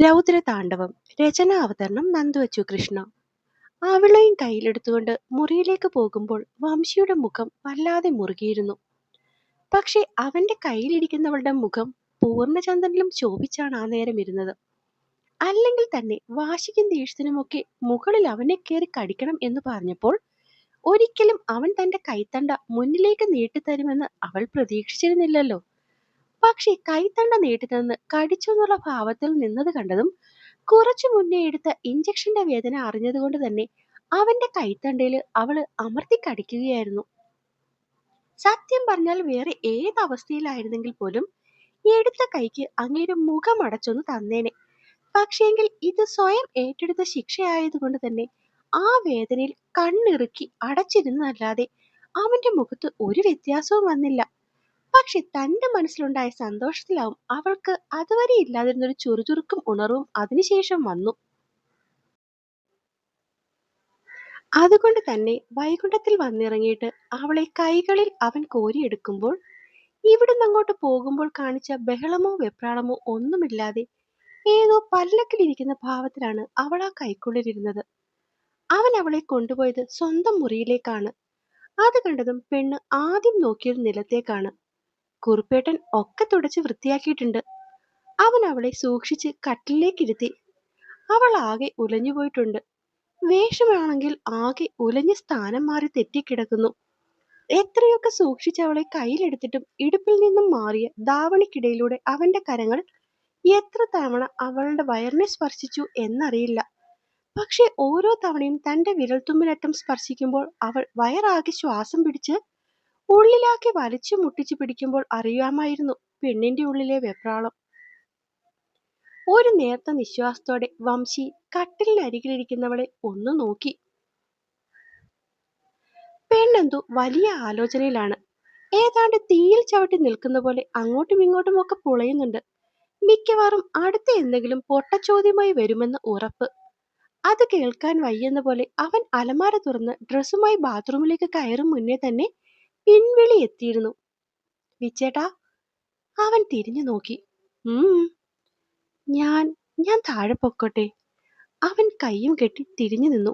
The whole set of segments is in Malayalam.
രൗദ്രതാണ്ഡവം. രചന അവതരണം നന്ദുവച്ചു കൃഷ്ണ. അവളെയും കയ്യിലെടുത്തുകൊണ്ട് മുറിയിലേക്ക് പോകുമ്പോൾ വംശിയുടെ മുഖം വല്ലാതെ മുറുകിയിരുന്നു. പക്ഷെ അവന്റെ കയ്യിലിരിക്കുന്നവളുടെ മുഖം പൂർണചന്ദ്രനിലും ശോഭിച്ചാണ് ആ നേരം ഇരുന്നത്. അല്ലെങ്കിൽ തന്നെ വാശിക്കും ദേഷ്യത്തിനുമൊക്കെ മുകളിൽ അവനെ കയറി കടിക്കണം എന്ന് പറഞ്ഞപ്പോൾ ഒരിക്കലും അവൻ തന്റെ കൈത്തണ്ട മുന്നിലേക്ക് നീട്ടിത്തരുമെന്ന് അവൾ പ്രതീക്ഷിച്ചിരുന്നില്ലല്ലോ. പക്ഷേ കൈത്തണ്ട നീട്ടിത്തന്ന് കടിച്ചു എന്നുള്ള ഭാവത്തിൽ നിന്നത് കണ്ടതും കുറച്ചു മുന്നേ എടുത്ത ഇഞ്ചക്ഷന്റെ വേദന അറിഞ്ഞതുകൊണ്ട് തന്നെ അവന്റെ കൈത്തണ്ടയിൽ അവൾ അമർത്തി കടിക്കുകയായിരുന്നു. സത്യം പറഞ്ഞാൽ വേറെ ഏത് അവസ്ഥയിലായിരുന്നെങ്കിൽ പോലും എടുത്ത കൈക്ക് അങ്ങേരു മുഖം അടച്ചൊന്ന് തന്നേനെ. പക്ഷേങ്കിൽ ഇത് സ്വയം ഏറ്റെടുത്ത ശിക്ഷയായതുകൊണ്ട് തന്നെ ആ വേദനയിൽ കണ്ണിറുക്കി അടച്ചിരുന്നതല്ലാതെ അവന്റെ മുഖത്ത് ഒരു വ്യത്യാസവും വന്നില്ല. പക്ഷെ തന്റെ മനസ്സിലുണ്ടായ സന്തോഷത്തിലാവും. അവൾക്ക് അതുവരെ ഇല്ലാതിരുന്ന ഒരു ചുറുചുറുക്കും ഉണർവും അതിനുശേഷം വന്നു. അതുകൊണ്ട് തന്നെ വൈകുണ്ഠത്തിൽ വന്നിറങ്ങിയിട്ട് അവളെ കൈകളിൽ അവൻ കോരിയെടുക്കുമ്പോൾ ഇവിടുന്ന് അങ്ങോട്ട് പോകുമ്പോൾ കാണിച്ച ബഹളമോ വെപ്രാളമോ ഒന്നുമില്ലാതെ ഏതോ പല്ലക്കിലിരിക്കുന്ന ഭാവത്തിലാണ് അവൾ ആ കൈക്കുള്ളിലിരുന്നത്. അവൻ അവളെ കൊണ്ടുപോയത് സ്വന്തം മുറിയിലേക്കാണ്. അത് കണ്ടതും പെണ്ണ് ആദ്യം നോക്കിയത് നിലത്തേക്കാണ്. കുറുപ്പേട്ടൻ ഒക്കെ തുടച്ച് വൃത്തിയാക്കിയിട്ടുണ്ട്. അവൻ അവളെ സൂക്ഷിച്ച് കട്ടിലേക്കിരുത്തി അവൾ ആകെ ഉലഞ്ഞുപോയിട്ടുണ്ട് വേഷമാണെങ്കിൽ ആകെ ഉലഞ്ഞ് സ്ഥാനം മാറി തെറ്റിക്കിടക്കുന്നു. എത്രയൊക്കെ സൂക്ഷിച്ച് അവളെ കയ്യിലെടുത്തിട്ടും ഇടുപ്പിൽ നിന്നും മാറിയ ധാവണിക്കിടയിലൂടെ അവന്റെ കരങ്ങൾ എത്ര തവണ അവളുടെ വയറിനെ സ്പർശിച്ചു എന്നറിയില്ല. പക്ഷെ ഓരോ തവണയും തന്റെ വിരൽത്തുമ്പിനറ്റം സ്പർശിക്കുമ്പോൾ അവൾ വയറാകെ ശ്വാസം പിടിച്ച് ഉള്ളിലാക്കി വലിച്ചു മുട്ടിച്ചു പിടിക്കുമ്പോൾ അറിയാമായിരുന്നു പെണ്ണിന്റെ ഉള്ളിലെ വെപ്രാളം. ഒരു നേർത്ത നിശ്വാസത്തോടെ വംശി കട്ടിലിനരികിലിരിക്കുന്നവളെ ഒന്ന് നോക്കി. പെണ്ണെന്തു വലിയ ആലോചനയിലാണ്. ഏതാണ്ട് തീയിൽ ചവിട്ടി നിൽക്കുന്ന പോലെ അങ്ങോട്ടും ഇങ്ങോട്ടും ഒക്കെ പുളയുന്നുണ്ട്. മിക്കവാറും അടുത്ത എന്തെങ്കിലും പൊട്ടച്ചോദ്യമായി വരുമെന്ന് ഉറപ്പ്. അത് കേൾക്കാൻ വയ്യെന്ന പോലെ അവൻ അലമാര തുറന്ന് ഡ്രസ്സുമായി ബാത്റൂമിലേക്ക് കയറും മുന്നേ തന്നെ പിൻവിളി എത്തിയിരുന്നു. വിച്ചേട്ടാ അവൻ തിരിഞ്ഞു നോക്കി. ഞാൻ ഞാൻ താഴെ പൊക്കോട്ടെ. അവൻ കയ്യും കെട്ടി തിരിഞ്ഞു നിന്നു.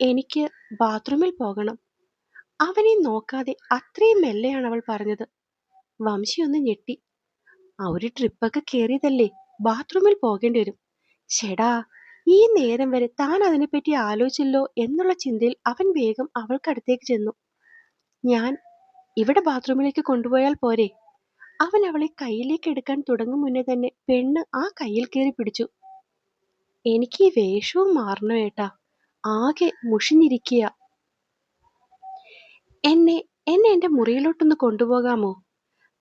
എനിക്ക് ബാത്റൂമിൽ പോകണം. അവനെ നോക്കാതെ അത്രയും മെല്ലെയാണ് അവൾ പറഞ്ഞത്. വംശി ഒന്ന് ഞെട്ടി. ആ ഒരു ട്രിപ്പൊക്കെ കയറിയതല്ലേ ബാത്റൂമിൽ പോകേണ്ടി വരും. ഷെടാ ഈ നേരം വരെ താൻ അതിനെപ്പറ്റി ആലോചിച്ചല്ലോ എന്നുള്ള ചിന്തയിൽ അവൻ വേഗം അവൾക്കടുത്തേക്ക് ചെന്നു. ഞാൻ ഇവിടെ ബാത്റൂമിലേക്ക് കൊണ്ടുപോയാൽ പോരെ. അവൻ അവളെ കയ്യിലേക്ക് എടുക്കാൻ തുടങ്ങും മുന്നേ തന്നെ പെണ്ണ് ആ കയ്യിൽ കയറി പിടിച്ചു. എനിക്ക് ഈ വേഷവും മാറണ ഏട്ടാ? ആകെ മുഷിഞ്ഞിരിക്കുക. എന്നെ എന്നെ എന്റെ മുറിയിലോട്ടൊന്ന് കൊണ്ടുപോകാമോ?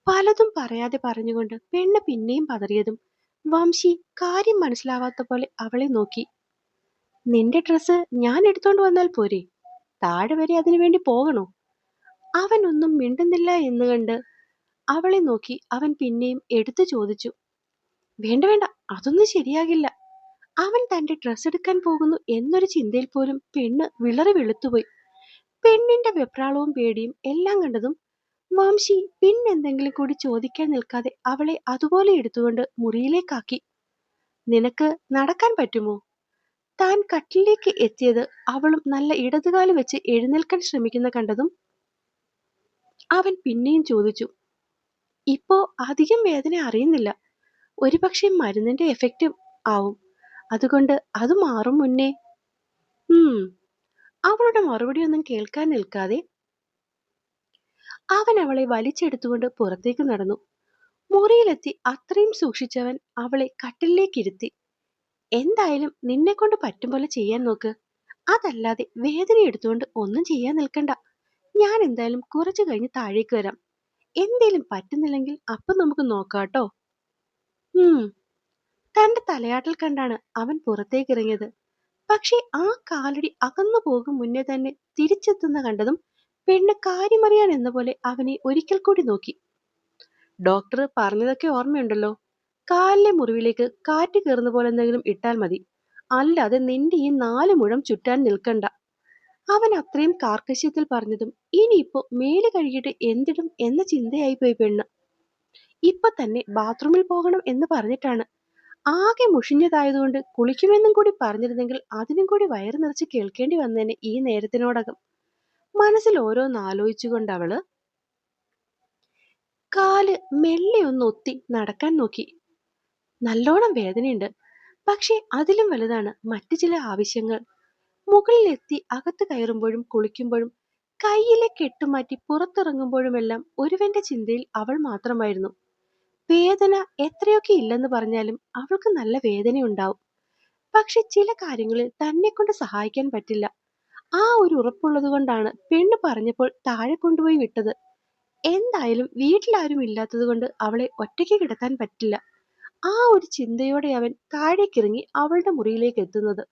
പലതും പറയാതെ പറഞ്ഞുകൊണ്ട് പെണ്ണ് പിന്നെയും പതറിയതും വംശി കാര്യം മനസ്സിലാവാത്ത പോലെ അവളെ നോക്കി. നിന്റെ ഡ്രസ്സ് ഞാൻ എടുത്തോണ്ട് വന്നാൽ പോരെ? താഴെ വരെ അതിനു വേണ്ടി പോകണോ? അവൻ ഒന്നും മിണ്ടുന്നില്ല എന്ന് കണ്ട് അവളെ നോക്കി അവൻ പിന്നെയും എടുത്തു ചോദിച്ചു വേണ്ട വേണ്ട അതൊന്നും ശരിയാകില്ല. അവൻ തന്റെ ഡ്രസ്സ് എടുക്കാൻ പോകുന്നു എന്നൊരു ചിന്തയിൽ പോലും പെണ്ണ് വിളറി വെളുത്തുപോയി. പെണ്ണിന്റെ വെപ്രാളവും പേടിയും എല്ലാം കണ്ടതും വംശി പിന്നെന്തെങ്കിലും കൂടി ചോദിക്കാൻ നിൽക്കാതെ അവളെ അതുപോലെ എടുത്തുകൊണ്ട് മുറിയിലേക്കാക്കി. നിനക്ക് നടക്കാൻ പറ്റുമോ? താൻ കട്ടിലേക്ക് എത്തിയത് അവളും നല്ല ഇടതുകാൽ വെച്ച് എഴുന്നേൽക്കാൻ ശ്രമിക്കുന്ന കണ്ടതും അവൻ പിന്നെയും ചോദിച്ചു ഇപ്പോ അധികം വേദന അറിയുന്നില്ല. ഒരുപക്ഷെ മരുന്നിന്റെ എഫക്റ്റ് ആവും. അതുകൊണ്ട് അത് മാറും മുന്നേ. ഉം. അവളുടെ മറുപടി ഒന്നും കേൾക്കാൻ നിൽക്കാതെ. അവൻ അവളെ വലിച്ചെടുത്തുകൊണ്ട് പുറത്തേക്ക് നടന്നു. മുറിയിലെത്തി അത്രയും സൂക്ഷിച്ചവൻ അവളെ കട്ടിലേക്കിരുത്തി എന്തായാലും നിന്നെ കൊണ്ട് പറ്റും പോലെ ചെയ്യാൻ നോക്ക്. അതല്ലാതെ വേദന എടുത്തുകൊണ്ട് ഒന്നും ചെയ്യാൻ നിൽക്കണ്ട. ഞാൻ എന്തായാലും കുറച്ചു കഴിഞ്ഞ് താഴേക്ക് വരാം. എന്തേലും പറ്റുന്നില്ലെങ്കിൽ അപ്പൊ നമുക്ക് നോക്കാട്ടോ. ഉം. തന്റെ തലയാട്ടൽ കണ്ടാണ് അവൻ പുറത്തേക്ക് ഇറങ്ങിയത് പക്ഷേ ആ കാലടി അകന്നു പോകും മുന്നേ തന്നെ തിരിച്ചെത്തുന്ന കണ്ടതും പെണ്ണ് കാര്യമറിയാൻ എന്ന പോലെ അവനെ ഒരിക്കൽ കൂടി നോക്കി. ഡോക്ടർ പറഞ്ഞതൊക്കെ ഓർമ്മയുണ്ടല്ലോ. കാലിലെ മുറിവിലേക്ക് കാറ്റ് കയറുന്ന പോലെ എന്തെങ്കിലും ഇട്ടാൽ മതി. അല്ലാതെ നിന്റെ ഈ നാല് മുഴം ചുറ്റാൻ നിൽക്കണ്ട. അവൻ അത്രയും കാർക്കശ്യത്തിൽ പറഞ്ഞതും ഇനിയിപ്പോ മേൽ കഴുകിയിട്ട് എന്തിടും എന്ന ചിന്തയായി പോയി പെണ്ണ്. ഇപ്പൊ തന്നെ ബാത്റൂമിൽ പോകണം എന്ന് പറഞ്ഞിട്ടാണ്. ആകെ മുഷിഞ്ഞതായതുകൊണ്ട് കുളിക്കുമെന്നും കൂടി പറഞ്ഞിരുന്നെങ്കിൽ അതിനും കൂടി വയറ് നിറച്ച് കേൾക്കേണ്ടി വന്നേനെ ഈ നേരത്തിനോടകം. മനസ്സിൽ ഓരോന്ന് ആലോചിച്ചുകൊണ്ട് അവൾ കാൽ മെല്ലെ ഒന്ന് ഒത്തി നടക്കാൻ നോക്കി. നല്ലോണം വേദനയുണ്ട്. പക്ഷേ അതിലും വലുതാണ്. മറ്റു ചില ആവശ്യങ്ങൾ. മുകളിലെത്തി അകത്ത് കയറുമ്പോഴും കുളിക്കുമ്പോഴും കയ്യിലെ കെട്ടുമാറ്റി പുറത്തിറങ്ങുമ്പോഴുമെല്ലാം ഒരുവന്റെ ചിന്തയിൽ അവൾ മാത്രമായിരുന്നു. വേദന എത്രയൊക്കെ ഇല്ലെന്ന് പറഞ്ഞാലും അവൾക്ക് നല്ല വേദനയുണ്ടാവും. പക്ഷെ ചില കാര്യങ്ങളിൽ തന്നെ കൊണ്ട് സഹായിക്കാൻ പറ്റില്ല. ആ ഒരു ഉറപ്പുള്ളത് കൊണ്ടാണ് പെണ്ണ് പറഞ്ഞപ്പോൾ താഴെ കൊണ്ടുപോയി വിട്ടത്. എന്തായാലും വീട്ടിലാരും ഇല്ലാത്തത് കൊണ്ട് അവളെ ഒറ്റയ്ക്ക് കിടത്താൻ പറ്റില്ല. ആ ഒരു ചിന്തയോടെ അവൻ താഴേക്കിറങ്ങി അവളുടെ മുറിയിലേക്ക് എത്തുന്നത്.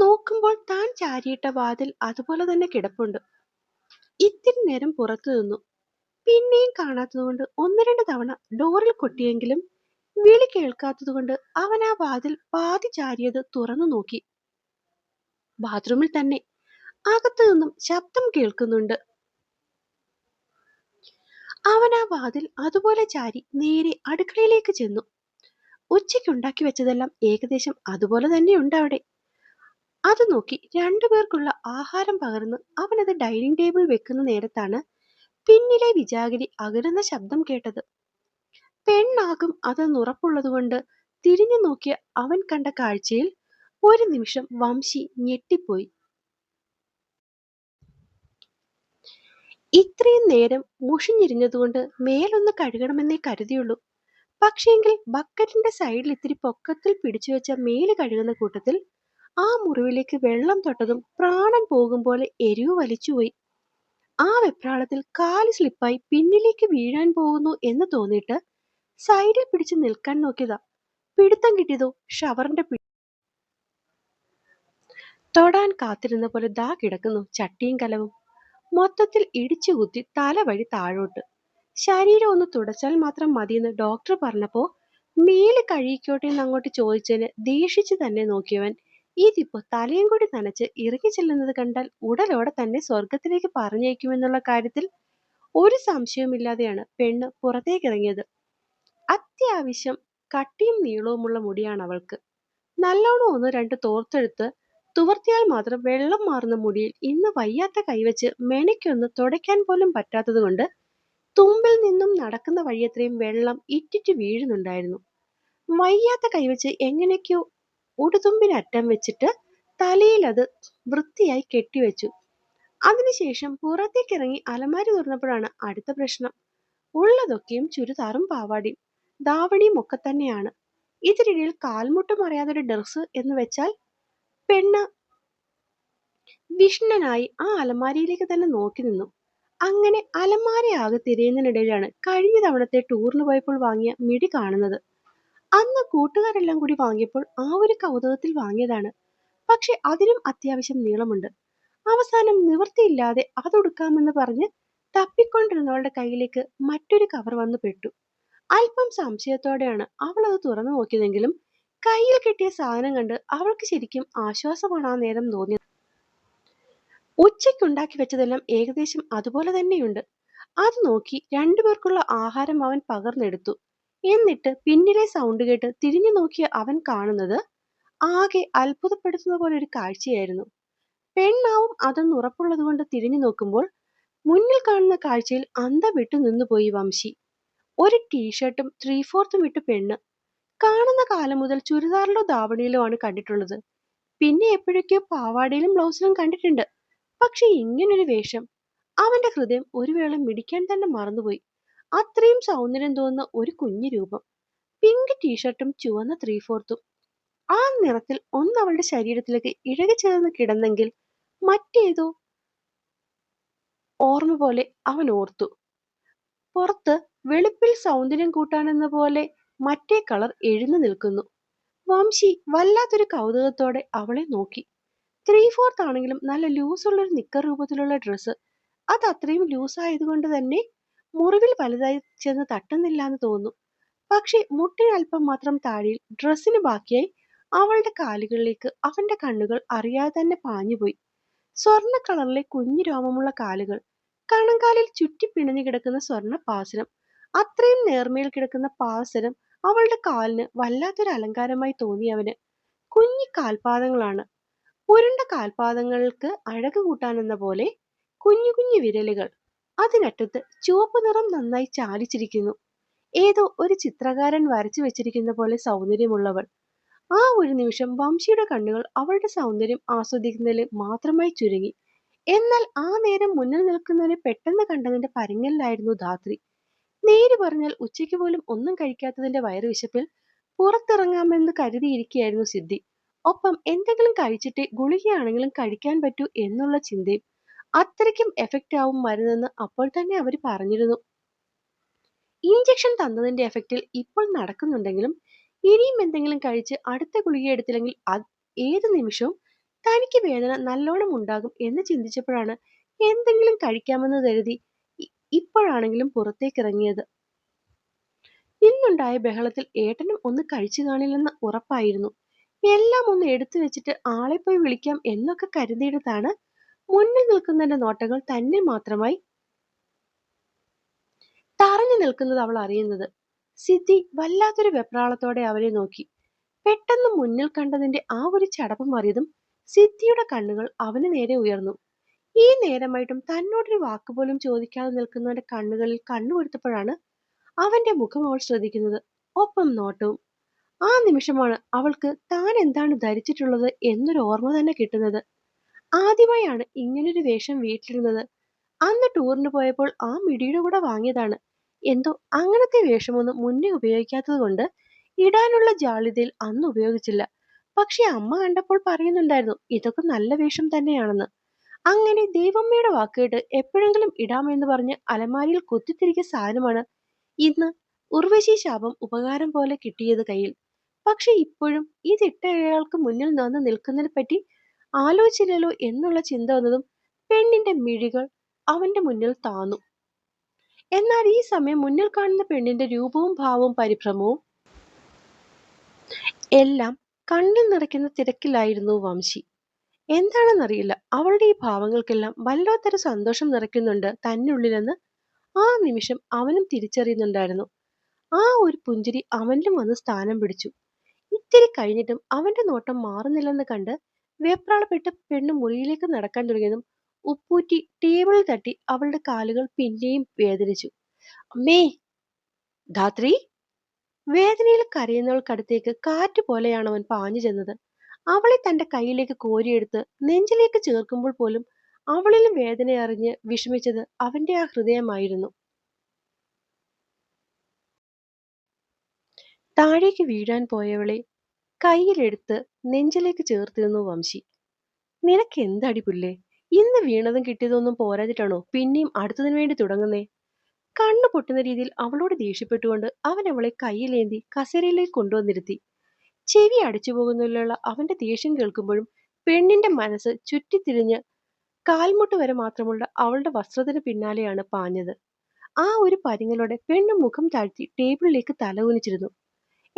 നോക്കുമ്പോൾ താൻ ചാരിയിട്ട വാതിൽ അതുപോലെ തന്നെ കിടപ്പുണ്ട്. ഇത്തിരി നേരം പുറത്തു നിന്നു. പിന്നെയും കാണാത്തതുകൊണ്ട് ഒന്ന് രണ്ട് തവണ ഡോറിൽ കൊട്ടിയെങ്കിലും വിളി കേൾക്കാത്തതുകൊണ്ട് അവൻ ആ വാതിൽ പാതി ചാരിയത് തുറന്നു നോക്കി. ബാത്റൂമിൽ തന്നെ അകത്തു നിന്നും ശബ്ദം കേൾക്കുന്നുണ്ട്. അവൻ ആ വാതിൽ അതുപോലെ ചാരി നേരെ അടുക്കളയിലേക്ക് ചെന്നു. ഉച്ചയ്ക്ക് ഉണ്ടാക്കി വെച്ചതെല്ലാം ഏകദേശം അതുപോലെ തന്നെ ഉണ്ട് അവിടെ. അത് നോക്കി രണ്ടുപേർക്കുള്ള ആഹാരം പകർന്ന് അവനത് ഡൈനിങ് ടേബിൾ വെക്കുന്ന നേരത്താണ് പിന്നിലെ വിജാഗിരി അകരുന്ന ശബ്ദം കേട്ടത്. പെണ്ണാകും അത് നുറപ്പുള്ളതുകൊണ്ട് തിരിഞ്ഞു നോക്കിയ അവൻ കണ്ട കാഴ്ചയിൽ ഒരു നിമിഷം വംശി ഞെട്ടിപ്പോയി. ഇത്രയും നേരം മുഷിഞ്ഞിരിഞ്ഞതുകൊണ്ട് മേലൊന്ന് കഴുകണമെന്നേ കരുതിയുള്ളൂ. പക്ഷേങ്കിൽ ബക്കറ്റിന്റെ സൈഡിൽ ഇത്തിരി പൊക്കത്തിൽ പിടിച്ചു വെച്ച മേൽ കഴുകുന്ന കൂട്ടത്തിൽ ആ മുറിവിലേക്ക് വെള്ളം തൊട്ടതും പ്രാണൻ പോകും പോലെ എരിവ് വലിച്ചുപോയി ആ വെപ്രാളത്തിൽ കാൽ സ്ലിപ്പായി പിന്നിലേക്ക് വീഴാൻ പോകുന്നു എന്ന് തോന്നിയിട്ട് സൈഡിൽ പിടിച്ച് നിൽക്കാൻ നോക്കിയതാ. പിടുത്തം കിട്ടിയതോ ഷവറിന്റെ പിടി തൊടാൻ കാത്തിരുന്ന പോലെ ദാ കിടക്കുന്നു ചട്ടിയും കലവും. മൊത്തത്തിൽ ഇടിച്ചു കുത്തി തല വഴി താഴോട്ട്. ശരീരം ഒന്ന് തുടച്ചാൽ മാത്രം മതിയെന്ന് ഡോക്ടർ പറഞ്ഞപ്പോ മേൽ കഴുകിക്കോട്ടെ എന്ന് അങ്ങോട്ട് ചോദിച്ചതിന് ദേഷിച്ച് തന്നെ നോക്കിയവൻ ഇതിപ്പോ തലയും കൂടി നനച്ച് ഇറങ്ങി ചെല്ലുന്നത് കണ്ടാൽ ഉടലോടെ തന്നെ സ്വർഗത്തിലേക്ക് പറഞ്ഞയക്കുമെന്നുള്ള കാര്യത്തിൽ ഒരു സംശയവുമില്ലാതെയാണ് പെണ്ണ് പുറത്തേക്ക് ഇറങ്ങിയത്. അത്യാവശ്യം കട്ടിയും നീളവുമുള്ള മുടിയാണ് അവൾക്ക്. നല്ലോണം ഒന്ന് രണ്ട് തോർത്തെടുത്ത് തുവർത്തിയാൽ മാത്രം വെള്ളം മാറുന്ന മുടിയിൽ ഇന്ന് വയ്യാത്ത കൈവച്ച് മെനയ്ക്കൊന്ന് തുടയ്ക്കാൻ പോലും പറ്റാത്തത് കൊണ്ട് തുമ്പിൽ നിന്നും നടക്കുന്ന വഴിയത്രയും വെള്ളം ഇറ്റിറ്റ് വീഴുന്നുണ്ടായിരുന്നു. വയ്യാത്ത കൈവച്ച് എങ്ങനെയൊക്കെയോ ഉടുതുമ്പിന് അറ്റം വെച്ചിട്ട് തലയിൽ അത് വൃത്തിയായി കെട്ടിവെച്ചു. അതിനുശേഷം പുറത്തേക്കിറങ്ങി അലമാരി തുറന്നപ്പോഴാണ് അടുത്ത പ്രശ്നം. ഉള്ളതൊക്കെയും ചുരിദാറും പാവാടിയും ദാവണിയും ഒക്കെ തന്നെയാണ്. ഇതിനിടയിൽ കാൽമുട്ടും അറിയാതൊരു ഡ്രസ്സ് എന്ന് വെച്ചാൽ പെണ്ണ് വിഷ്ണനായി ആ അലമാരിയിലേക്ക് തന്നെ നോക്കി നിന്നു. അങ്ങനെ അലമാരയാകെ തിരയുന്നതിനിടയിലാണ് കഴിഞ്ഞ തവണത്തെ ടൂറിന് പോയപ്പോൾ വാങ്ങിയ മിടി കാണുന്നത്. അന്ന് കൂട്ടുകാരെല്ലാം കൂടി വാങ്ങിയപ്പോൾ ആ ഒരു കൗതുകത്തിൽ വാങ്ങിയതാണ്. പക്ഷെ അതിനും അത്യാവശ്യം നീളമുണ്ട്. അവസാനം നിവൃത്തിയില്ലാതെ അതൊടുക്കാമെന്ന് പറഞ്ഞ് തപ്പിക്കൊണ്ടിരുന്നവളുടെ കയ്യിലേക്ക് മറ്റൊരു കവർ വന്നു പെട്ടു. അല്പം സംശയത്തോടെയാണ് അവൾ അത് തുറന്നു നോക്കിയതെങ്കിലും കയ്യിൽ കിട്ടിയ സാധനം കണ്ട് അവൾക്ക് ശരിക്കും ആശ്വാസമാണ് ആ നേരം തോന്നിയത്. ഉച്ചയ്ക്കുണ്ടാക്കി വെച്ചതെല്ലാം ഏകദേശം അതുപോലെ തന്നെയുണ്ട്. അത് നോക്കി രണ്ടുപേർക്കുള്ള ആഹാരം അവൻ പകർന്നെടുത്തു. എന്നിട്ട് പിന്നിലെ സൗണ്ട് കേട്ട് തിരിഞ്ഞു നോക്കിയ അവൻ കാണുന്നത് ആകെ അത്ഭുതപ്പെടുത്തുന്ന പോലെ ഒരു കാഴ്ചയായിരുന്നു. പെണ്ണാവും അതൊന്ന് ഉറപ്പുള്ളത് കൊണ്ട് തിരിഞ്ഞു നോക്കുമ്പോൾ മുന്നിൽ കാണുന്ന കാഴ്ചയിൽ അന്ത വിട്ടു നിന്നുപോയി വംശി. ഒരു ടീഷർട്ടും ത്രീ ഫോർത്തും ഇട്ട് പെണ്ണ്. കാണുന്ന കാലം മുതൽ ചുരിദാറിലോ ധാവണിയിലോ ആണ് കണ്ടിട്ടുള്ളത്. പിന്നെ എപ്പോഴൊക്കെയോ പാവാടയിലും ബ്ലൗസിലും കണ്ടിട്ടുണ്ട്. പക്ഷെ ഇങ്ങനൊരു വേഷം. അവന്റെ ഹൃദയം ഒരു വേള മിടിക്കാൻ തന്നെ മറന്നുപോയി. അത്രയും സൗന്ദര്യം തോന്നുന്ന ഒരു കുഞ്ഞു രൂപം. പിങ്ക് ടീഷർട്ടും ചുവന്ന ത്രീ ഫോർത്തും ആ നിറത്തിൽ ഒന്ന് അവളുടെ ശരീരത്തിലേക്ക് ഇഴകി ചേർന്ന് കിടന്നെങ്കിൽ മറ്റേതോ ഓർമ്മ പോലെ അവൻ ഓർത്തു. പുറത്ത് വെളുപ്പിൽ സൗന്ദര്യം കൂട്ടാനെന്ന പോലെ മറ്റേ കളർ എഴുന്നു നിൽക്കുന്നു. വംശി വല്ലാത്തൊരു കൗതുകത്തോടെ അവളെ നോക്കി. ത്രീ ഫോർത്ത് ആണെങ്കിലും നല്ല ലൂസുള്ളൊരു നിക്കർ രൂപത്തിലുള്ള ഡ്രസ്സ് അത് അത്രയും ലൂസ് ആയതുകൊണ്ട് തന്നെ മുറിവിൽ വലുതായി ചെന്ന് തട്ടുന്നില്ല എന്ന് തോന്നുന്നു. പക്ഷെ മുട്ടിനൽപ്പം മാത്രം താഴെയിൽ ഡ്രസ്സിന് ബാക്കിയായി അവളുടെ കാലുകളിലേക്ക് അവന്റെ കണ്ണുകൾ അറിയാതെ തന്നെ പാഞ്ഞുപോയി സ്വർണ കളറിലെ കുഞ്ഞു രോമമുള്ള കാലുകൾ കണങ്കാലിൽ ചുറ്റി പിണഞ്ഞു കിടക്കുന്ന സ്വർണ പാസരം അത്രയും നേർമയിൽ കിടക്കുന്ന പാസരം അവളുടെ കാലിന് വല്ലാത്തൊരു അലങ്കാരമായി തോന്നി അവന് കുഞ്ഞു കാൽപാദങ്ങളാണ്. ഉരുണ്ട കാൽപാദങ്ങൾക്ക് അഴക് കൂട്ടാനെന്ന പോലെ കുഞ്ഞു കുഞ്ഞു വിരലുകൾ അതിനറ്റത്ത് ചുവപ്പ് നിറം നന്നായി ചാലിച്ചിരിക്കുന്നു. ഏതോ ഒരു ചിത്രകാരൻ വരച്ചു വെച്ചിരിക്കുന്ന പോലെ സൗന്ദര്യമുള്ളവൾ. ആ ഒരു നിമിഷം വംശിയുടെ കണ്ണുകൾ അവളുടെ സൗന്ദര്യം ആസ്വദിക്കുന്നതിൽ മാത്രമായി ചുരുങ്ങി. എന്നാൽ ആ നേരം മുന്നിൽ നിൽക്കുന്നവനെ പെട്ടെന്ന് കണ്ടതിന്റെ പരിങ്ങലിലായിരുന്നു ധാത്രി. നേര് പറഞ്ഞാൽ ഉച്ചയ്ക്ക് പോലും ഒന്നും കഴിക്കാത്തതിന്റെ വയറുവിശപ്പിൽ പുറത്തിറങ്ങാമെന്ന് കരുതിയിരിക്കുകയായിരുന്നു സിദ്ധി. ഒപ്പം എന്തെങ്കിലും കഴിച്ചിട്ട് ഗുളികയാണെങ്കിലും കഴിക്കാൻ പറ്റൂ എന്നുള്ള ചിന്തയും അത്രയ്ക്കും എഫക്റ്റ് ആവും മരുന്നെന്ന് അപ്പോൾ തന്നെ അവർ പറഞ്ഞിരുന്നു. ഇഞ്ചക്ഷൻ തന്നതിന്റെ എഫക്റ്റിൽ ഇപ്പോൾ നടക്കുന്നുണ്ടെങ്കിലും ഇനിയും എന്തെങ്കിലും കഴിച്ച് അടുത്ത ഗുളിക എടുത്തില്ലെങ്കിൽ ഏത് നിമിഷവും തനിക്ക് വേദന നല്ലോണം ഉണ്ടാകും എന്ന് ചിന്തിച്ചപ്പോഴാണ് എന്തെങ്കിലും കഴിക്കാമെന്ന് കരുതി ഇപ്പോഴാണെങ്കിലും പുറത്തേക്ക് ഇറങ്ങിയത് ഇന്നുണ്ടായ ബഹളത്തിൽ ഏട്ടനും ഒന്ന് കഴിച്ചു കാണില്ലെന്ന് ഉറപ്പായിരുന്നു. എല്ലാം ഒന്ന് എടുത്തു വെച്ചിട്ട് ആളെ പോയി വിളിക്കാം എന്നൊക്കെ കരുതിയിടത്താണ് മുന്നിൽ നിൽക്കുന്നതിന്റെ നോട്ടങ്ങൾ തന്നെ മാത്രമായി തറഞ്ഞു നിൽക്കുന്നത് അവൾ അറിയുന്നത്. സിദ്ധി വല്ലാത്തൊരു വെപ്രാളത്തോടെ അവരെ നോക്കി. പെട്ടെന്ന് മുന്നിൽ കണ്ടതിന്റെ ആ ഒരു ചടപ്പ് മാറിയതും സിദ്ധിയുടെ കണ്ണുകൾ അവന് നേരെ ഉയർന്നു. ഈ നേരമായിട്ടും തന്നോടൊരു വാക്കുപോലും ചോദിക്കാതെ നിൽക്കുന്നവന്റെ കണ്ണുകളിൽ കണ്ണുകൊടുത്തപ്പോഴാണ് അവന്റെ മുഖം അവൾ ശ്രദ്ധിക്കുന്നത്. ഒപ്പം നോട്ടവും. ആ നിമിഷമാണ് അവൾക്ക് താൻ എന്താണ് ധരിച്ചിട്ടുള്ളത് എന്നൊരു ഓർമ്മ തന്നെ കിട്ടുന്നത്. ആദ്യമായാണ് ഇങ്ങനൊരു വേഷം വീട്ടിലിരുന്നത്. അന്ന് ടൂറിന് പോയപ്പോൾ ആ മിടിയുടെ കൂടെ വാങ്ങിയതാണ്. എന്തോ അങ്ങനത്തെ വേഷമൊന്നും മുന്നേ ഉപയോഗിക്കാത്തത് കൊണ്ട് ഇടാനുള്ള ജാള്യതയിൽ അന്ന് ഉപയോഗിച്ചില്ല. പക്ഷെ അമ്മ കണ്ടപ്പോൾ പറയുന്നുണ്ടായിരുന്നു ഇതൊക്കെ നല്ല വേഷം തന്നെയാണെന്ന്. അങ്ങനെ ദൈവമ്മയുടെ വാക്കേട്ട് എപ്പോഴെങ്കിലും ഇടാമെന്ന് പറഞ്ഞ് അലമാരിയിൽ കുത്തിത്തിരിക്കിയ സാധനമാണ് ഇന്ന് ഉർവശി ശാപം ഉപകാരം പോലെ കിട്ടിയത് കയ്യിൽ. പക്ഷെ ഇപ്പോഴും ഇതിട്ട അയാൾക്ക് മുന്നിൽ നിന്ന് നിൽക്കുന്നതിനെ പറ്റി ആലോചിച്ചില്ലല്ലോ എന്നുള്ള ചിന്ത വന്നതും പെണ്ണിന്റെ മിഴികൾ അവന്റെ മുന്നിൽ താന്നു. എന്നാൽ ഈ സമയം മുന്നിൽ കാണുന്ന പെണ്ണിന്റെ രൂപവും ഭാവവും പരിഭ്രമവും എല്ലാം കണ്ണിൽ നിറയ്ക്കുന്ന തിരക്കിലായിരുന്നു വംശി. എന്താണെന്നറിയില്ല. അവളുടെ ഈ ഭാവങ്ങൾക്കെല്ലാം വല്ലാത്തൊരു സന്തോഷം നിറയ്ക്കുന്നുണ്ട് തന്നുള്ളിലെന്ന് ആ നിമിഷം അവനും തിരിച്ചറിയുന്നുണ്ടായിരുന്നു. ആ ഒരു പുഞ്ചിരി അവനിലും വന്ന് സ്ഥാനം പിടിച്ചു. ഇത്തിരി കഴിഞ്ഞിട്ടും അവന്റെ നോട്ടം മാറുന്നില്ലെന്ന് കണ്ട് വേപ്രാളപ്പെട്ട് പെണ്ണ് മുറിയിലേക്ക് നടക്കാൻ തുടങ്ങിയതും ഉപ്പൂറ്റി ടേബിളിൽ തട്ടി അവളുടെ കാലുകൾ പിന്നെയും വേദനിച്ചു. അമ്മേ ധാത്രി വേദനയിൽ കരയുന്നവൾക്കടുത്തേക്ക് കാറ്റ് പോലെയാണ് അവൻ പാഞ്ഞു ചെന്നത്. അവളെ തന്റെ കയ്യിലേക്ക് കോരിയെടുത്ത് നെഞ്ചിലേക്ക് ചേർക്കുമ്പോൾ പോലും അവളിലും വേദന അറിഞ്ഞ് വിഷമിച്ചത് അവന്റെ ആ ഹൃദയമായിരുന്നു. താഴേക്ക് വീഴാൻ പോയവളെ കയ്യിലെടുത്ത് നെഞ്ചിലേക്ക് ചേർത്തിരുന്നു വംശി. നിനക്ക് എന്തടി പുല്ലേ? ഇന്ന് വീണതും കിട്ടിയതൊന്നും പോരാതിട്ടാണോ പിന്നെയും അടുത്തതിനു വേണ്ടി തുടങ്ങുന്നേ? കണ്ണു പൊട്ടുന്ന രീതിയിൽ അവളോട് ദേഷ്യപ്പെട്ടുകൊണ്ട് അവൻ അവളെ കയ്യിലേന്തി കസേരയിലേക്ക് കൊണ്ടുവന്നിരുത്തി. ചെവി അടിച്ചു പോകുന്നതിലുള്ള അവന്റെ ദേഷ്യം കേൾക്കുമ്പോഴും പെണ്ണിന്റെ മനസ്സ് ചുറ്റിത്തിരിഞ്ഞ് കാൽമുട്ട് വരെ മാത്രമുള്ള അവളുടെ വസ്ത്രത്തിന് പിന്നാലെയാണ് പാഞ്ഞത്. ആ ഒരു പരിങ്ങലോടെ പെണ്ണ് മുഖം താഴ്ത്തി ടേബിളിലേക്ക് തലകുനിച്ചിരുന്നു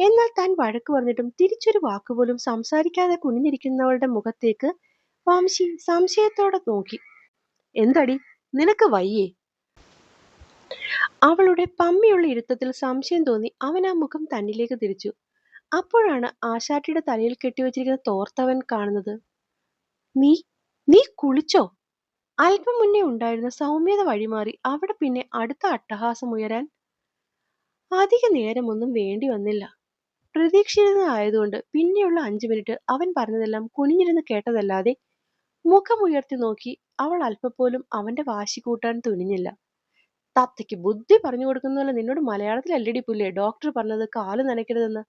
എന്നാൽ താൻ വഴക്ക് പറഞ്ഞിട്ടും തിരിച്ചൊരു വാക്കുപോലും സംസാരിക്കാതെ കുനിഞ്ഞിരിക്കുന്നവളുടെ മുഖത്തേക്ക് വംശി സംശയത്തോടെ നോക്കി. എന്തടി? നിനക്ക് വയ്യേ? അവളുടെ പമ്മിയുള്ള ഇരുത്തത്തിൽ സംശയം തോന്നി അവൻ ആ മുഖം തന്നിലേക്ക് തിരിച്ചു. അപ്പോഴാണ് ആശാട്ടിയുടെ തലയിൽ കെട്ടിവെച്ചിരിക്കുന്ന തോർത്തവൻ കാണുന്നത്. നീ നീ കുളിച്ചോ? അല്പം മുന്നേ ഉണ്ടായിരുന്ന സൗമ്യത വഴിമാറി അവിടെ പിന്നെ അടുത്ത അട്ടഹാസം ഉയരാൻ അധിക നേരമൊന്നും വേണ്ടി വന്നില്ല. പ്രതീക്ഷിതമായതുകൊണ്ട് പിന്നെയുള്ള അഞ്ചു മിനിറ്റ് അവൻ പറഞ്ഞതെല്ലാം കുനിഞ്ഞിരുന്ന് കേട്ടതല്ലാതെ മുഖമുയർത്തി നോക്കി അവൾ അല്പപ്പോലും അവന്റെ വാശി കൂട്ടാൻ തുനിഞ്ഞില്ല. തത്തയ്ക്ക് ബുദ്ധി പറഞ്ഞു കൊടുക്കുന്നതല്ല നിന്നോട് മലയാളത്തിൽ അല്ലടി പുല്ലേ ഡോക്ടർ പറഞ്ഞത് കാൽ നനയ്ക്കരുതെന്ന്.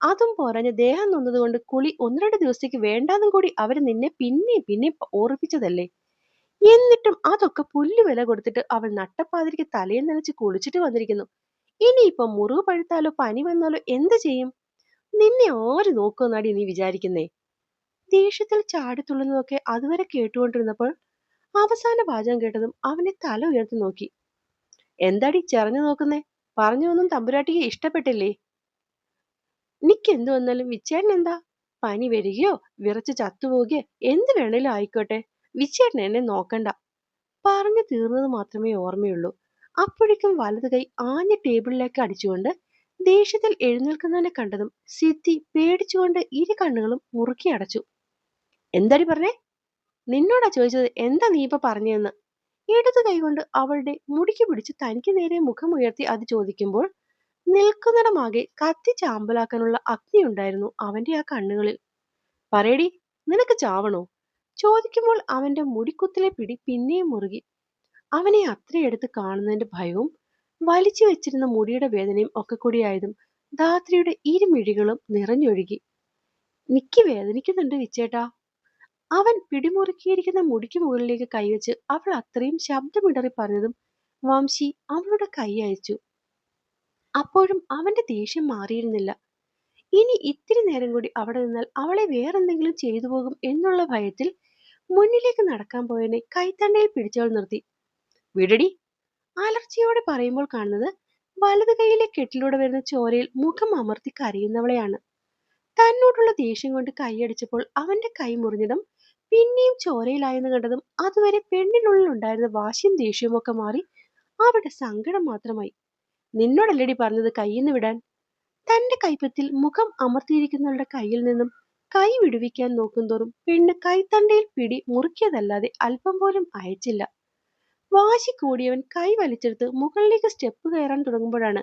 അതും പോരാഞ്ഞ് ദേഹം നൊന്നതുകൊണ്ട് കുളി ഒന്ന് രണ്ട് ദിവസത്തേക്ക് വേണ്ടാന്നും കൂടി അവർ നിന്നെ പിന്നെ പിന്നെ ഓർപ്പിച്ചതല്ലേ. എന്നിട്ടും അതൊക്കെ പുല്ല് വില കൊടുത്തിട്ട് അവൾ നട്ടപ്പാതിരിക്ക് തലയിൽ നനച്ച് കുളിച്ചിട്ട് വന്നിരിക്കുന്നു. ഇനിയിപ്പം മുറിവ് പഴുത്താലോ പനി വന്നാലോ എന്ത് ചെയ്യും? നിന്നെ ആര് നോക്കുമെന്നാടി നീ വിചാരിക്കുന്നേ? ദേഷ്യത്തിൽ ചാടിത്തുള്ളുന്നതൊക്കെ അതുവരെ കേട്ടുകൊണ്ടിരുന്നപ്പോൾ അവസാന വാചകം കേട്ടതും അവനെ തല ഉയർത്തി നോക്കി. എന്താടി ചെറഞ്ഞു നോക്കുന്നേ? പറഞ്ഞു ഒന്നും തമ്പുരാട്ടിക്ക് ഇഷ്ടപ്പെട്ടില്ലേ? നിക്ക് എന്തു വന്നാലും വിച്ചേട്ടൻ എന്താ? പനി വരികയോ വിറച്ച് ചത്തുപോകുകയോ എന്ത് വേണേലും ആയിക്കോട്ടെ. വിച്ചേട്ടൻ എന്നെ നോക്കണ്ട. പറഞ്ഞു തീർന്നത് മാത്രമേ ഓർമ്മയുള്ളൂ. അപ്പോഴേക്കും വലതു കൈ ആഞ്ഞ ടേബിളിലേക്ക് അടിച്ചുകൊണ്ട് ദേഷ്യത്തിൽ എഴുന്നേൽക്കുന്നതിനെ കണ്ടതും സിദ്ധി പേടിച്ചുകൊണ്ട് ഇരു കണ്ണുകളും മുറുക്കി അടച്ചു. എന്താടി പറഞ്ഞേ? നിന്നോടാ ചോദിച്ചത് എന്താ നീ ഇപ്പൊ പറഞ്ഞതെന്ന് ഇടതു കൈകൊണ്ട് അവളുടെ മുടിക്ക് പിടിച്ച് തനിക്ക് നേരെ മുഖമുയർത്തി അത് ചോദിക്കുമ്പോൾ നിൽക്കുന്നിടമാകെ കത്തി ചാമ്പലാക്കാനുള്ള അഗ്നി ഉണ്ടായിരുന്നു അവന്റെ ആ കണ്ണുകളിൽ. പറയടി നിനക്ക് ചാവണോ? ചോദിക്കുമ്പോൾ അവന്റെ മുടിക്കുത്തിലെ പിടി പിന്നെയും മുറുകി അവനെ അത്രയെടുത്ത് കാണുന്നതിന്റെ ഭയവും വലിച്ചു വെച്ചിരുന്ന മുടിയുടെ വേദനയും ഒക്കെ കൂടിയായതും ധാത്രിയുടെ ഇരുമിഴികളും നിറഞ്ഞൊഴുകി. നിക്ക് വേദനിക്കുന്നുണ്ട് വിച്ചേട്ടാ. അവൻ പിടിമുറുക്കിയിരിക്കുന്ന മുടിക്ക് മുകളിലേക്ക് കൈവച്ച് അവൾ അത്രയും ശബ്ദമിടറി പറഞ്ഞതും വംശി അവളുടെ കൈ അയച്ചു. അപ്പോഴും അവന്റെ ദേഷ്യം മാറിയിരുന്നില്ല. ഇനി ഇത്തിരി നേരം കൂടി അവിടെ നിന്നാൽ അവളെ വേറെന്തെങ്കിലും ചെയ്തു പോകും എന്നുള്ള ഭയത്തിൽ മുന്നിലേക്ക് നടക്കാൻ പോയതിനെ കൈത്തണ്ടയിൽ പിടിച്ചവൾ നിർത്തി. വിടടി. അലർച്ചയോടെ പറയുമ്പോൾ കാണുന്നത് വലത് കൈയിലെ കെട്ടിലൂടെ വരുന്ന ചോരയിൽ മുഖം അമർത്തി കരയുന്നവളെയാണ്. തന്നോടുള്ള ദേഷ്യം കൊണ്ട് കൈയടിച്ചപ്പോൾ അവന്റെ കൈ മുറിഞ്ഞതും പിന്നെയും ചോരയിലായെന്ന് കണ്ടതും അതുവരെ പെണ്ണിനുള്ളിൽ ഉണ്ടായിരുന്ന വാശിയും ദേഷ്യവും ഒക്കെ മാറി അവിടെ സങ്കടം മാത്രമായി. നിന്നോടല്ലടി പറഞ്ഞത് കൈയിന്ന് വിടാൻ? തന്റെ കൈപ്പത്തിൽ മുഖം അമർത്തിയിരിക്കുന്നവളുടെ കയ്യിൽ നിന്നും കൈ വിടുവിക്കാൻ നോക്കുന്തോറും പെണ്ണ് കൈത്തണ്ടയിൽ പിടി മുറുക്കിയതല്ലാതെ അല്പം പോലും അയച്ചില്ല. വാശി കൂടിയവൻ കൈ വലിച്ചെടുത്ത് മുകളിലേക്ക് സ്റ്റെപ്പ് കയറാൻ തുടങ്ങുമ്പോഴാണ്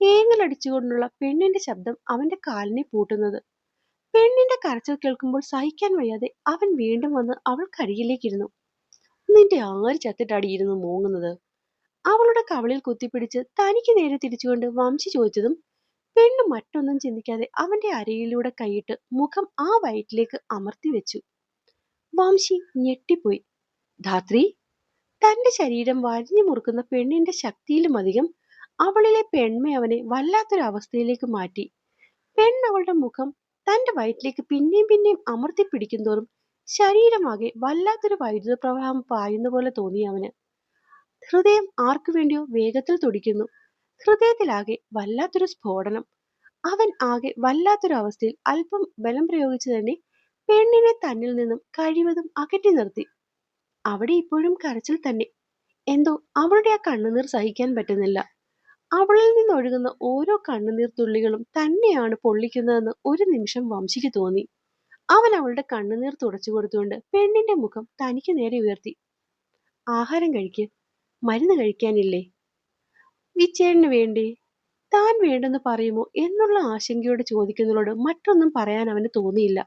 ഏങ്ങലടിച്ചുകൊണ്ടുള്ള പെണ്ണിന്റെ ശബ്ദം അവന്റെ കാലിനെ പൂട്ടുന്നത്. പെണ്ണിന്റെ കരച്ചിൽ കേൾക്കുമ്പോൾ സഹിക്കാൻ വയ്യാതെ അവൻ വീണ്ടും വന്ന് അവൾക്കരികിലേക്കിരുന്നു. നിന്റെ ആര് ചത്തിട്ടടിയിരുന്നു മൂങ്ങുന്നത്? അവളുടെ കവളിൽ കുത്തിപ്പിടിച്ച് തനിക്ക് നേരെ തിരിച്ചുകൊണ്ട് വംശി ചോദിച്ചതും പെണ്ണ് മറ്റൊന്നും ചിന്തിക്കാതെ അവന്റെ അരയിലൂടെ കൈയിട്ട് മുഖം ആ വയറ്റിലേക്ക് അമർത്തി വെച്ചു. വംശി ഞെട്ടിപ്പോയി. ധാത്രി തന്റെ ശരീരം വലിഞ്ഞു മുറുക്കുന്ന പെണ്ണിന്റെ ശക്തിയിലും അധികം അവളിലെ പെൺമ അവനെ വല്ലാത്തൊരു അവസ്ഥയിലേക്ക് മാറ്റി പെണ്ണവളുടെ മുഖം തന്റെ വയറ്റിലേക്ക് പിന്നെയും പിന്നെയും അമർത്തി പിടിക്കുന്തോറും ശരീരമാകെ വല്ലാത്തൊരു വൈദ്യുത പ്രവാഹം പായുന്ന പോലെ തോന്നി അവന്. ഹൃദയം ആർക്കു വേണ്ടിയോ വേഗത്തിൽ തുടിക്കുന്നു. ഹൃദയത്തിലാകെ വല്ലാത്തൊരു സ്ഫോടനം. അവൻ ആകെ വല്ലാത്തൊരു അവസ്ഥയിൽ അല്പം ബലം പ്രയോഗിച്ചു തന്നെ പെണ്ണിനെ തന്നിൽ നിന്നും കഴിവതും അകറ്റി നിർത്തി. അവിടെ ഇപ്പോഴും കരച്ചിൽ തന്നെ. എന്തോ അവളുടെ ആ കണ്ണുനീർ സഹിക്കാൻ പറ്റുന്നില്ല. അവളിൽ നിന്നൊഴുകുന്ന ഓരോ കണ്ണുനീർ തുള്ളികളും തന്നെയാണ് പൊള്ളിക്കുന്നതെന്ന് ഒരു നിമിഷം വംശിക്ക് തോന്നി. അവൻ അവളുടെ കണ്ണുനീർ തുടച്ചു കൊടുത്തുകൊണ്ട് പെണ്ണിന്റെ മുഖം തനിക്ക് നേരെ ഉയർത്തി. ആഹാരം കഴിക്ക്. മരുന്ന് കഴിക്കാനില്ലേ? വിച്ചേടിന് വേണ്ടി. താൻ വേണ്ടെന്ന് പറയുമോ എന്നുള്ള ആശങ്കയോടെ ചോദിക്കുന്നതിനോട് മറ്റൊന്നും പറയാൻ അവന് തോന്നിയില്ല.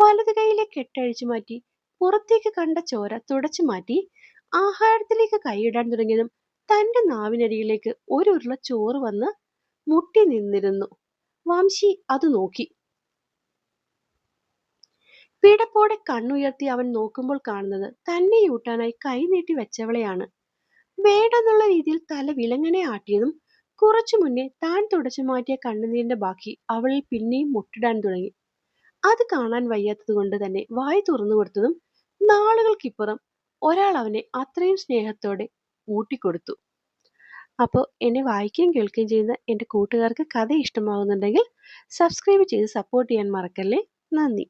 വലതു കൈയിലെ കെട്ടഴിച്ചു മാറ്റി പുറത്തേക്ക് കണ്ട ചോര തുടച്ചു മാറ്റി ആഹാരത്തിലേക്ക് കൈയിടാൻ തുടങ്ങിയതും തന്റെ നാവിനരികിലേക്ക് ഒരു ഉരുള ചോറ് വന്ന് മുട്ടി നിന്നിരുന്നു. വംശി അത് നോക്കി. പിടപ്പോടെ കണ്ണുയർത്തി അവൻ നോക്കുമ്പോൾ കാണുന്നത് തന്നെ യൂട്ടാനായി കൈനീട്ടി വെച്ചവളെയാണ്. വേണ്ടെന്നുള്ള രീതിയിൽ തല വിലങ്ങനെ ആട്ടിയതും കുറച്ചു മുന്നേ താൻ തുടച്ചു മാറ്റിയ കണ്ണുനീരിന്റെ ബാക്കി അവളിൽ പിന്നെയും മുട്ടിടാൻ തുടങ്ങി. അത് കാണാൻ വയ്യാത്തത് കൊണ്ട് തന്നെ വായി തുറന്നു കൊടുത്തതും നാളുകൾക്കിപ്പുറം ഒരാൾ അവനെ അത്രയും സ്നേഹത്തോടെ ഊട്ടിക്കൊടുത്തു. അപ്പോൾ എന്നെ വായിക്കുകയും കേൾക്കുകയും ചെയ്യുന്ന എന്റെ കൂട്ടുകാർക്ക് കഥ ഇഷ്ടമാകുന്നുണ്ടെങ്കിൽ സബ്സ്ക്രൈബ് ചെയ്ത് സപ്പോർട്ട് ചെയ്യാൻ മറക്കല്ലേ? നന്ദി.